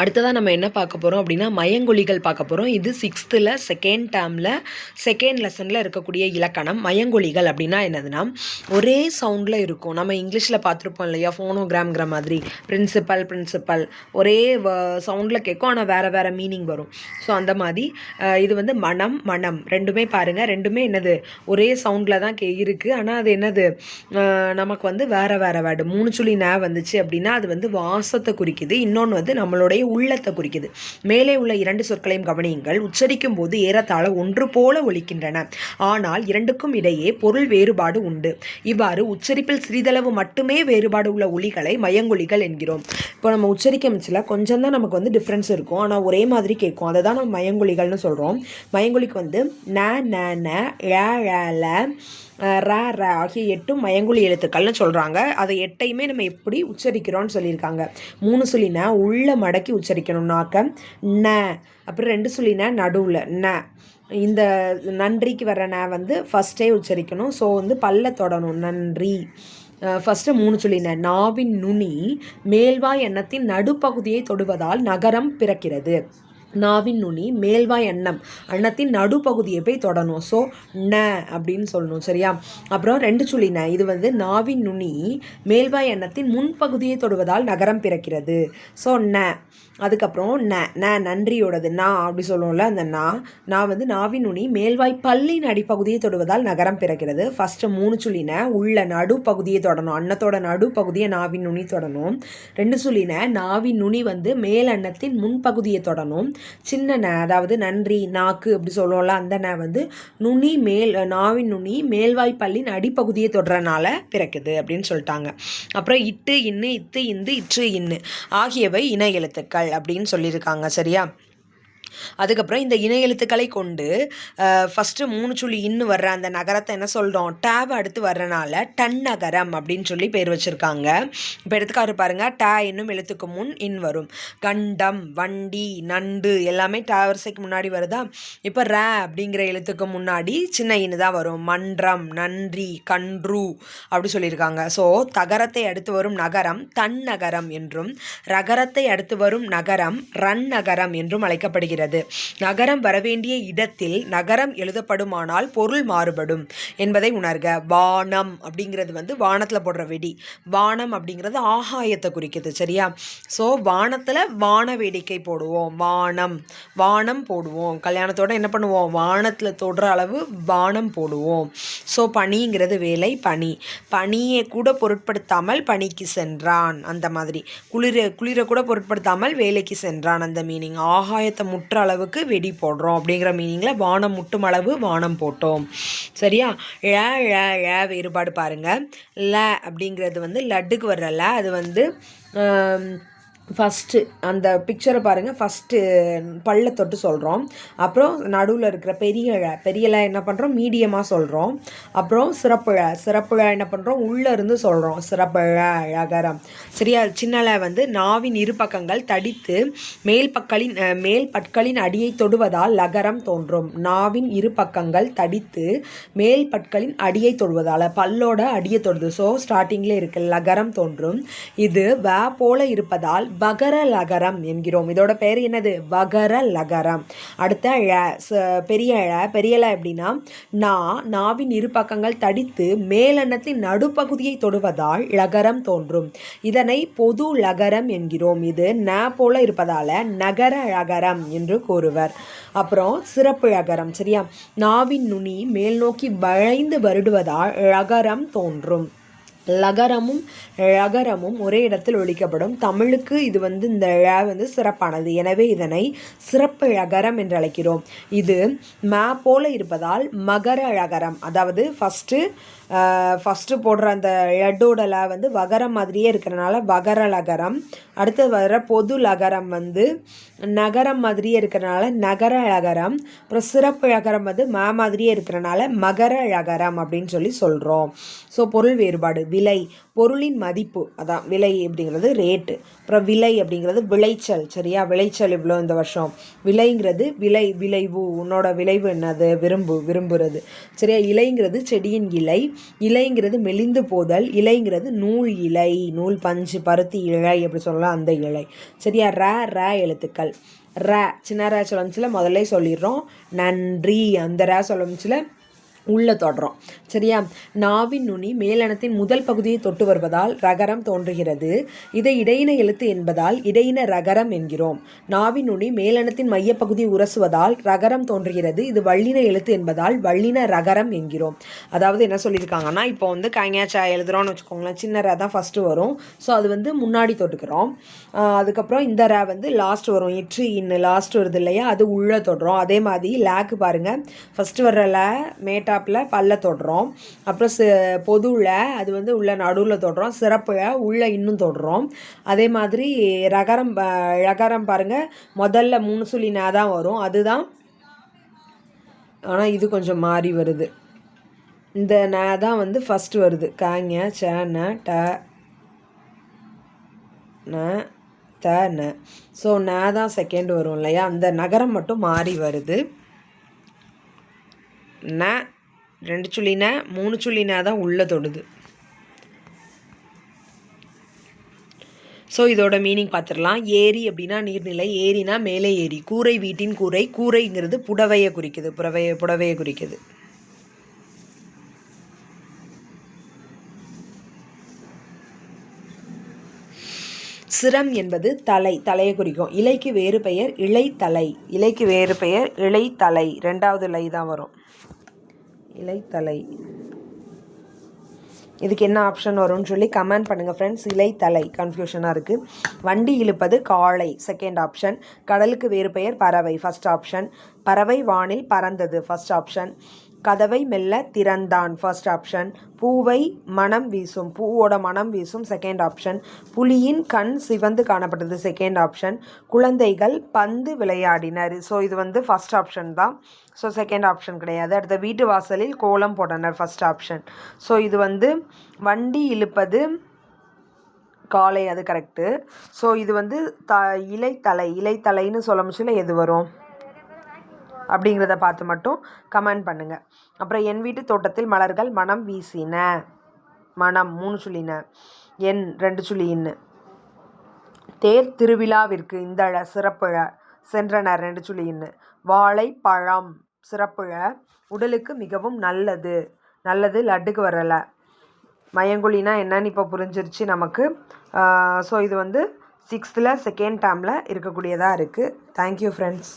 அடுத்ததாக நம்ம என்ன பார்க்க போகிறோம் அப்படின்னா மயங்கொலிகள் பார்க்க போகிறோம் இது சிக்ஸ்த்தில் செகண்ட் டேர்மில் செகண்ட் லெசனில் இருக்கக்கூடிய இலக்கணம். மயங்கொலிகள் அப்படின்னா என்னதுன்னா ஒரே சவுண்டில் இருக்கும். நம்ம இங்கிலீஷில் பார்த்துருப்போம் இல்லையா ஃபோனோகிராம்ங்கிற மாதிரி. பிரின்சிபல் பிரின்சிபல் ஒரே சவுண்டில் கேட்கும் ஆனால் வேறு வேறு மீனிங் வரும். ஸோ அந்த மாதிரி இது வந்து மனம் மனம். ரெண்டுமே பாருங்கள் ரெண்டுமே என்னது ஒரே சவுண்டில் தான் கே இருக்குது ஆனால் அது என்னது நமக்கு வந்து வேறு வேறு வேர்டு மூணு சுழி நே வந்துச்சு அப்படின்னா அது வந்து வாசத்தை குறிக்குது. இன்னொன்று வந்து நம்மளுடைய உள்ளத்தை குறிக்குது. மேலே உள்ள இரண்டு சொற்களையும் கவனியுங்கள். உச்சரிக்கும் போது ஏறத்தாழ ஒன்று போல ஒலிக்கின்றன. ஆனால் இரண்டுக்கும் இடையே பொருள் வேறுபாடு உண்டு. இவ்வாறு உச்சரிப்பில் சிறிதளவு மட்டுமே வேறுபாடு உள்ள ஒலிகளை மயங்கொலிகள் என்கிறோம். இப்போ நம்ம உச்சரிக்க மிச்சில் கொஞ்சம் தான் நமக்கு வந்து டிஃப்ரென்ஸ் இருக்கும். ஆனால் ஒரே மாதிரி கேட்கும். அதை தான் நம்ம மயங்கொலிகள்னு சொல்கிறோம் மயங்கொலிக்கு வந்து ந ந ந ழ ழ ல ர ர ஆகிய எட்டும் மயங்குழி எழுத்துக்கள்னு சொல்கிறாங்க அதை எட்டையுமே நம்ம எப்படி உச்சரிக்கிறோம்னு சொல்லியிருக்காங்க. மூணு சொல்லினா உள்ள மடக்கி உச்சரிக்கணும்னாக்க ந அப்புறம் ரெண்டு சொல்லினா நடுவில். ந. இந்த நன்றிக்கு வர ந வந்து ஃபஸ்ட்டே உச்சரிக்கணும். ஸோ வந்து பல்ல தொடணும். நன்றி. ஃபஸ்ட்டு மூணு சொல்லினேன் நாவின் நுனி மேல்வாய் எண்ணத்தின் நடுப்பகுதியை தொடுவதால் நகரம் பிறக்கிறது. நாவின் நுனி மேல்வாய் எண்ணம் அன்னத்தின் நடுப்பகுதியை போய் தொடணும். ஸோ ந அப்படின்னு சொல்லணும் சரியா? அப்புறம் ரெண்டு சுழி ந. இது வந்து நாவின் நுனி மேல்வாய் எண்ணத்தின் முன்பகுதியை தொடுவதால் நகரம் பிறக்கிறது. ஸோ ந. அதுக்கப்புறம் ந. ந நன்றியோடது நான் அப்படி சொல்லுவோம்ல அந்த நா. நான் வந்து நாவின் நுனி மேல்வாய் பல்லின் அடிப்பகுதியை தொடுவதால் நகரம் பிறக்கிறது. ஃபஸ்ட்டு மூணு சுழின உள்ள நடுப்பகுதியை தொடணும். அன்னத்தோட நடுப்பகுதியை நாவின் நுனி தொடணும். ரெண்டு சுழின நாவின் நுனி வந்து மேல் அன்னத்தின் முன்பகுதியை தொடணும். சின்ன ந அதாவது நன்றி நாக்கு அப்படி சொல்லுவோம்ல அந்த ந வந்து நுனி மேல் நாவின் நுனி மேல்வாய்ப்பல்லின் அடிப்பகுதியை தொடுறனால பிறக்குது அப்படின்னு சொல்லிட்டாங்க. அப்புறம் இட்டு இன்னு இத்து இந்து இற்று இன்னு ஆகியவை இன எழுத்துக்கள் அப்படின்னு சொல்லியிருக்காங்க சரியா? அதுக்கப்புறம் இந்த இணை எழுத்துக்களை கொண்டு ஃபஸ்ட்டு மூணு சுழி இன்னு வர்ற அந்த நகரத்தை என்ன சொல்கிறோம் டேவ் அடுத்து வர்றனால டன் நகரம் அப்படின்னு சொல்லி பேர் வச்சுருக்காங்க. இப்போ எடுத்துக்காரு பாருங்க. டே இன்னும் எழுத்துக்கு முன் இன் வரும். கண்டம் வண்டி நண்டு எல்லாமே டே வரிசைக்கு முன்னாடி வருதா? இப்போ ரே அப்படிங்கிற எழுத்துக்கு முன்னாடி சின்ன இன்னு தான் வரும். மன்றம் நன்றி கன்று அப்படி சொல்லியிருக்காங்க. ஸோ தகரத்தை அடுத்து வரும் நகரம் தன் நகரம் என்றும் ரகரத்தை அடுத்து வரும் நகரம் ரன் நகரம் என்றும் அழைக்கப்படுகிறது. நகரம் வரவேண்டிய இடத்தில் நகரம் எழுதப்படுமானால் பொருள் மாறுபடும் என்பதை உணர்க. வானம் அப்படிங்கிறது வந்து வானத்தில் போடுற வெடி. வானம் அப்படிங்கிறது ஆகாயத்தை குறிக்குது சரியா? ஸோ வானத்தில் வான வேடிக்கை போடுவோம். வானம் வானம் போடுவோம். கல்யாணத்தோட என்ன பண்ணுவோம்? வானத்தில் தொடுற அளவு வானம் போடுவோம். ஸோ பனிங்கிறது வேலை பனி. பனியை கூட பொருட்படுத்தாமல் பனிக்கு சென்றான். அந்த மாதிரி. குளிர குளிரை கூட பொருட்படுத்தாமல் வேலைக்கு சென்றான் அந்த மீனிங் ஆகாயத்தை முற்ற அளவுக்கு வெடி போடுறோம் அப்படிங்கிற மீனிங்கில் வானம் முட்டும் அளவு வானம் போட்டோம். சரியா? ழ ழ ழ வேறுபாடு பாருங்க. ல அப்படிங்கிறது வந்து லட்டுக்கு வர்ற ல அது வந்து ஃபஸ்ட்டு அந்த பிக்சரை பாருங்கள் ஃபஸ்ட்டு பல்ல தொட்டு சொல்கிறோம் அப்புறம் நடுவில் இருக்கிற பெரிய ழ பெரிய என்ன பண்ணுறோம் மீடியமாக சொல்கிறோம் அப்புறம் சிறப்புழ சிறப்புழ என்ன பண்ணுறோம் உள்ளே இருந்து சொல்கிறோம் சிறப்புழ அழகரம் சரியா? சின்னலை வந்து நாவின் இரு பக்கங்கள் தடித்து மேல் பக்களின் மேல் பற்களின் அடியை தொடுவதால் லகரம் தோன்றும். நாவின் இரு பக்கங்கள் தடித்து மேல் பற்களின் அடியை தொடுவதால் பல்லோட அடியை தொடுது. ஸோ ஸ்டார்டிங்கில் இருக்கு. லகரம் தோன்றும். இது வ போல இருப்பதால் வகர லகரம் என்கிறோம். இதோட பெயர் என்னது? வகர லகரம் அடுத்த ழ ச- பெரிய ழ பெரியல எப்படின்னா நா நாவின் இரு பக்கங்கள் தடித்து மேலெண்ணத்தின் நடுப்பகுதியை தொடுவதால் லகரம் தோன்றும். இதனை பொது லகரம் என்கிறோம். இது ந போல இருப்பதால நகர லகரம் என்று கூறுவர். அப்புறம் சிறப்பு லகரம் சரியா? நாவின் நுனி மேல் நோக்கி வளைந்து வருடுவதால் லகரம் தோன்றும். லகரமும் ழகரமும் ஒரே இடத்தில் ஒழிக்கப்படும். தமிழுக்கு இது வந்து இந்த ழ வந்து சிறப்பானது. எனவே இதனை சிறப்பு ழகரம் என்று அழைக்கிறோம். இது ம போல இருப்பதால் மகர ழகரம் அதாவது ஃபஸ்ட்டு ஃபஸ்ட்டு போடுற அந்த லட்டோட ல வந்து வகரம் மாதிரியே இருக்கிறனால வகர லகரம். அடுத்து வர பொது லகரம் வந்து நகரம் மாதிரியே இருக்கிறனால நகர ழகரம் அப்புறம் சிறப்பு ழகரம் வந்து ம மாதிரியே இருக்கிறனால மகர ழகரம் அப்படின்னு சொல்லி சொல்கிறோம் ஸோ பொருள் வேறுபாடு. விலை பொருளின் மதிப்பு அதான் விலை அப்படிங்கிறது ரேட்டு அப்புறம் விலை அப்படிங்கிறது விளைச்சல் சரியா? விளைச்சல் இவ்வளோ இந்த வருஷம். விலைங்கிறது விலை விளைவு. உன்னோட விளைவு என்னது? விரும்பு விரும்புறது. சரியா? இலைங்கிறது செடியின் இலை. இலைங்கிறது மெலிந்து போதல். இலைங்கிறது நூல் இலை. நூல் பஞ்சு பருத்தி இழை அப்படி சொல்லலாம் அந்த இலை. சரியா? ர ர எழுத்துக்கள். ர சின்ன ர சொல்லமிச்சில் முதல்ல சொல்லிடுறோம். நன்றி. அந்த ர சொல்லமிச்சில் உள்ள தொடுறோம் சரியா? நாவின் நுனி மேலனத்தின் முதல் பகுதியை தொட்டு வருவதால் ரகரம் தோன்றுகிறது. இதை இடையின எழுத்து என்பதால் இடையின ரகரம் என்கிறோம். நாவின் நுனி மேலனத்தின் மையப்பகுதி உரசுவதால் ரகரம் தோன்றுகிறது. இது வள்ளின எழுத்து என்பதால் வள்ளின ரகரம் என்கிறோம். அதாவது என்ன சொல்லியிருக்காங்கன்னா இப்போ வந்து கைங்காச்சா எழுதுறோம்னு வச்சுக்கோங்களேன். சின்ன ரே தான் ஃபஸ்ட்டு வரும். ஸோ அது வந்து முன்னாடி தொட்டுக்கிறோம். அதுக்கப்புறம் இந்த ரே வந்து லாஸ்ட் வரும். இற்று இன்னு லாஸ்ட் வருது இல்லையா? அது உள்ளே தொடுறோம். அதே மாதிரி லேக்கு பாருங்கள் ஃபஸ்ட்டு வர்ற லே மேட்டாப்பில் பல்ல தொடுறோம். அப்புறம் சி பொதுவில் அது வந்து உள்ள நடுவில் தொடுறோம். சிறப்பில் உள்ளே இன்னும் தொடுறோம். அதே மாதிரி ரகரம் ரகரம் பாருங்கள் முதல்ல மூணு சுழினா தான் வரும். அதுதான் ஆனால் இது கொஞ்சம் மாறி வருது. இந்த நே தான் வந்து ஃபஸ்ட்டு வருது. காங்க சேன ட ந த ந. ஸோ ந தான் செகண்ட் வரும் இல்லையா? அந்த நகரம் மட்டும் மாறி வருது. ந ரெண்டு சுள்ளினா மூணு சுள்ளி தான் உள்ளே தொடுது. ஸோ இதோட மீனிங் பார்த்துடலாம் ஏரி அப்படின்னா நீர்நிலை ஏரினா மேலே ஏரி. கூரை வீட்டின் கூரை கூரைங்கிறது புடவையை குறிக்குது புடவைய புடவையை குறிக்குது. சிரம் என்பது தலை தலையை குறிக்கும். இலைக்கு வேறு பெயர் இலை தலை இலைக்கு வேறு பெயர் இலை தலை ரெண்டாவது இலை தான் வரும். இலைத்தலை. இதுக்கு என்ன ஆப்ஷன் வரும்னு சொல்லி கமெண்ட் பண்ணுங்கள் ஃப்ரெண்ட்ஸ் இலைத்தலை. கன்ஃபியூஷனாக இருக்குது வண்டி இழுப்பது காளை. செகண்ட் ஆப்ஷன் கடலுக்கு வேறு பெயர் பறவை. ஃபர்ஸ்ட் ஆப்ஷன் பறவை வானில் பறந்தது. ஃபஸ்ட் ஆப்ஷன் கதவை மெல்ல திறந்தான். ஃபர்ஸ்ட் ஆப்ஷன் பூவை மனம் வீசும். பூவோட மனம் வீசும். செகண்ட் ஆப்ஷன் புலியின் கண் சிவந்து காணப்பட்டது. செகண்ட் ஆப்ஷன் குழந்தைகள் பந்து விளையாடினர். ஸோ இது வந்து ஃபர்ஸ்ட் ஆப்ஷன் தான். ஸோ செகண்ட் ஆப்ஷன் கிடையாது. அடுத்த வீட்டு வாசலில் கோலம் போட்டனர். ஃபர்ஸ்ட் ஆப்ஷன் ஸோ இது வந்து வண்டி இழுப்பது காலை அது கரெக்டு ஸோ இது வந்து த இலைத்தலை. இலைத்தலைன்னு சொல்ல முடிச்சுல எது வரும்? அப்படிங்கிறத பார்த்து மட்டும் கமெண்ட் பண்ணுங்கள் அப்புறம் என் வீட்டு தோட்டத்தில் மலர்கள் மனம் வீசின. மனம் மூணு சொல்லின. என் ரெண்டு சொல்லின்னு தேர் திருவிழாவிற்கு இந்தழ சிறப்புழ சென்றனர் ரெண்டு சொல்லின்னு வாழை வாழைப்பழம் சிறப்புழ உடலுக்கு மிகவும் நல்லது. நல்லது லட்டுக்கு வரலை. மயங்குழினா என்னன்னு இப்போ புரிஞ்சிருச்சு நமக்கு. ஸோ இது வந்து சிக்ஸ்த்தில் செகண்ட் டேர்மில் இருக்கக்கூடியதாக இருக்குது தேங்க்யூ ஃப்ரெண்ட்ஸ்